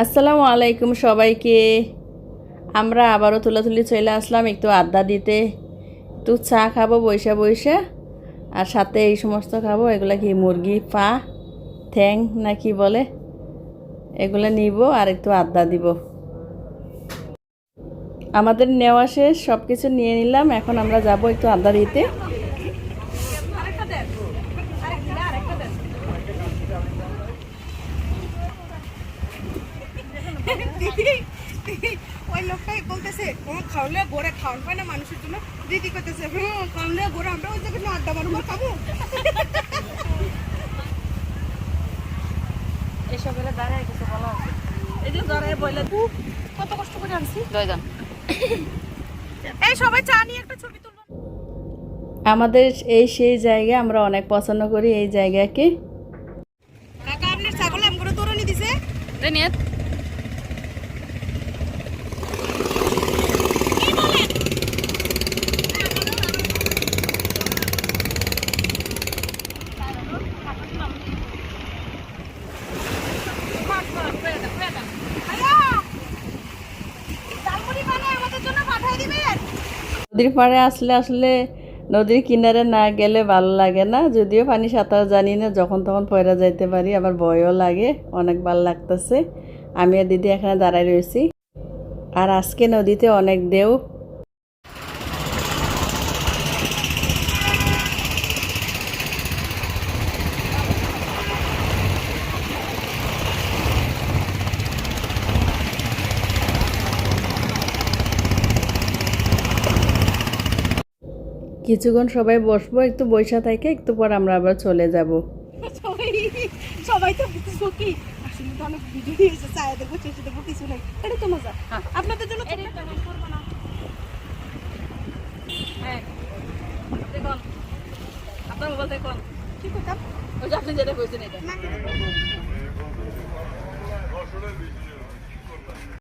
আসসালামু আলাইকুম সবাইকে। আমরা আবারও তুলাতুলি চলে আসলাম একটু আড্ডা দিতে। একটু চা খাব বৈশা বৈশা আর সাথে এই সমস্ত খাব, এগুলা কি মুরগি, পা, ঠ্যাং না কি বলে? এগুলো নিব আর একটু আড্ডা দিব। আমাদের নেওয়া শেষ সব কিছু নিয়ে নিলাম। এখন আমরা যাব একটু আড্ডা দিতে। দিদি ওই লোকটাই বলতেছে ও খাওয়ালে গোড়ে খাওয়ান পায় না মানুষের জন্য? দিদি করতেছে হুম খাওয়ালে গোড়ে আমরা ওই জায়গায় আড্ডা মারবো আর খাব দাঁড়ায় কিছু বলা এই যে জরায় বলে কত কষ্ট করে আনছি। এই সবাই চা নিয়ে একটা ছবি তুলবো। আমাদের এই সেই জায়গা আমরা অনেক পছন্দ করি এই জায়গাকে। কাকা আপনার ছাগল আম করে তোরনি দিছে নদীর পাড়ে আসলে আসলে নদীর কিনারে না গেলে ভালো লাগে না। যদিও পানি সাঁতার জানি না, যখন তখন পয়রা যাইতে পারি, আবার ভয়ও লাগে, অনেক ভালো লাগতেছে। আমি আর দিদি এখানে দাঁড়াই রয়েছি আর আজকে নদীতে অনেক ঢেউ কিছুক্ষণ সবাই বসবো একটু বৈশা থেকে একটু পর আমরা আবার চলে যাব। সবাই সবাই তো আসলে তো অনেক ভিডিও দিয়েছে চায় দেখব চেষ্টা দেখব কিছু নাই। এটা তো মজা। আপনাদের জন্য করব না। আপনার মোবাইল দেখুন। কি করতাম ওই যে আপনি যেটা কইছেন এটা। না